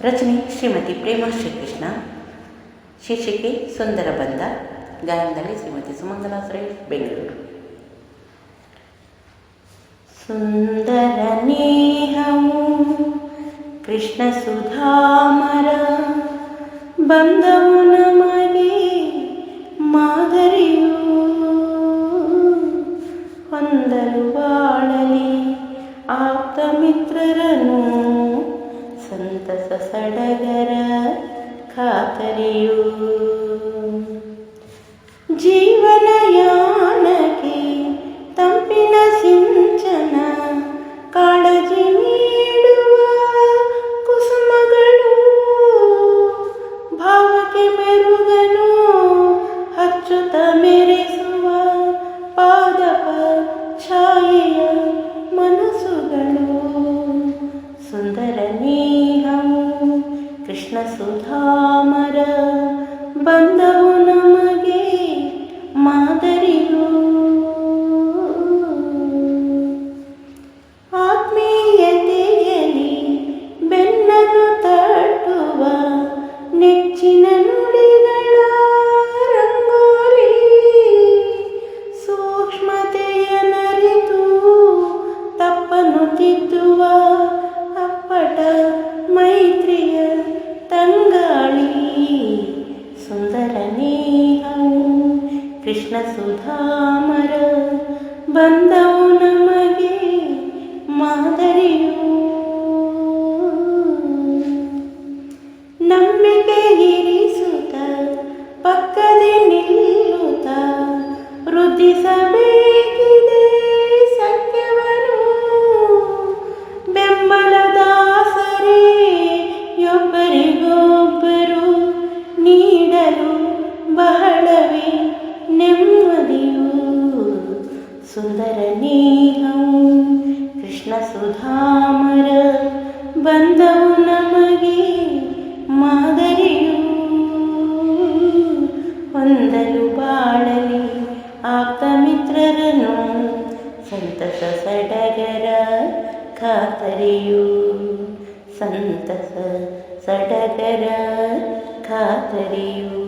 ರಚನೆ ಶ್ರೀಮತಿ ಪ್ರೇಮಾ ಶ್ರೀಕೃಷ್ಣ ಶೀರ್ಷಿಕೆ ಸುಂದರ ಬಂಧ ಗಾಯನದಲ್ಲಿ ಶ್ರೀಮತಿ ಸುಮಂಗಲಾ ಸುರೇಶ್ ಬೆಂಗಳೂರು ಸುಂದರ ನೇಹವು ಕೃಷ್ಣ ಸುಧಾಮರ ಬಂದವು ನಮಗೆ ಮಾದರಿಯು ಹೊಂದಲು ಬಾಳಲಿ ಆಪ್ತ ಮಿತ್ರರನು ಸಂತಸ ಸಡಗರ ಖಾತರಿಯು. ಜೀವನ ಯಾನಕ್ಕೆ ತಂಪಿನ ಸಿಂಚನ, ಕಾಳಜಿ ನೀಡುವ ಕುಸುಮಗಳು. ಭಾವಕ್ಕೆ ಮೆರುಗನು, ಹಚ್ಚುತ್ತ ಮೆರೆಸುವ ಪಾದಪ ಛಾಯೆಯ ಮನಸ್ಸುಗಳು. ಸುಂದರ ನೇಹವು कृष्णसुधामर बन्ध ಕೃಷ್ಣ ಸುಧಾಮರ, ಬಂದವು ನಮಗೆ ಮಾದರಿಯು. ನಂಬಿಕೆ ಇರಿಸುತ್ತ, ಪಕ್ಕದೆ ನಿಲ್ಲುತ್ತ, ವೃದ್ಧಿಸಬೇಕಿದೆ ಸತ್ಯವರು. ಬೆಂಬಲದಾಸರೇ ಒಬ್ಬರಿಗೊಬ್ಬರು ನೀಡಲು ಬಹಳವೇ ನೆಮ್ಮದಿಯು ಸುಂದರ ನೇಹವು ಕೃಷ್ಣ ಸುಧಾಮರ ಬಂದವು ನಮಗೆ ಮಾದರಿಯು ಹೊಂದಲು ಬಾಳಲಿ ಆಪ್ತ ಮಿತ್ರರನು ಸಂತಸ ಸಡಗರ ಖಾತರಿಯು ಸಂತಸ ಸಡಗರ ಖಾತರಿಯು